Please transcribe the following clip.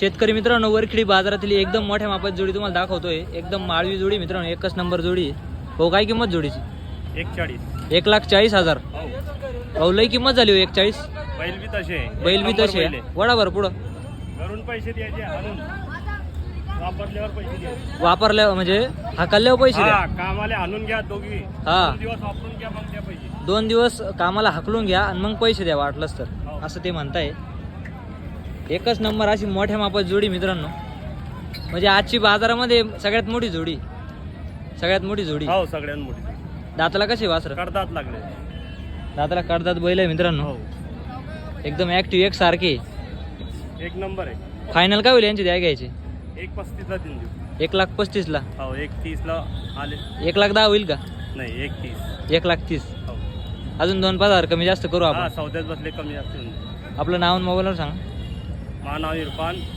शेतकरी मित्रांनो वरखिडी बाजारातील एकदम मोठ्या मापाची जोडी तुम्हाला दाखवतोय. एकदम माळवी जोडी मित्रांनो एकच नंबर जोडी. आहे. हो काय किंमत जोडीची? एक चाळीस एक लाख चाळीस हजार. हो. अहो लई किंमत झाली हो एक चाळीस बैल बी तसे. बैल बी तसे. वडा बरं पुढं. घरून पैसे द्यायचे आणून वापरल्यावर पैसे द्यायचे वापरल्या म्हणजे हाकलल्यावर पैसे द्या. हा कामाला आणून घ्या दोघी. हा. दोन दिवस वापरून घ्या मग द्या पैसे. दोन दिवस कामाला हाकलून घ्या आणि मग पैसे द्या वाटलंच तर. हो. असं ते म्हणताय. एकच नंबर अशी मोठ्या मापाची जोडी मित्रांनो. म्हणजे आजची बाजारामध्ये सगळ्यात मोठी जोडी. सगळ्यात मोठी जोडी. हो सगळ्यात मोठी दाताला कशी वासर? करतात लागले. दाताला करतात बैल आहे मित्रांनो. हो. एकदम ऍक्टिव्ह एक सारखे. एक नंबर आहे. फायनल काय होईल यांची द्या घ्यायची? एक पस्तीसला देऊन देऊ. एक लाख पस्तीस ला. हो एक तीसला आले. एक लाख दहा होईल का? नाही एक तीस. एक लाख तीस. हो. अजून दोन पाच हजार कमी जास्त करू हा आपण सौद्यात बसले कमी जास्त होऊन जाईल. आपलं नाव आणि मोबाईलवर सांगा. नाव इरफान.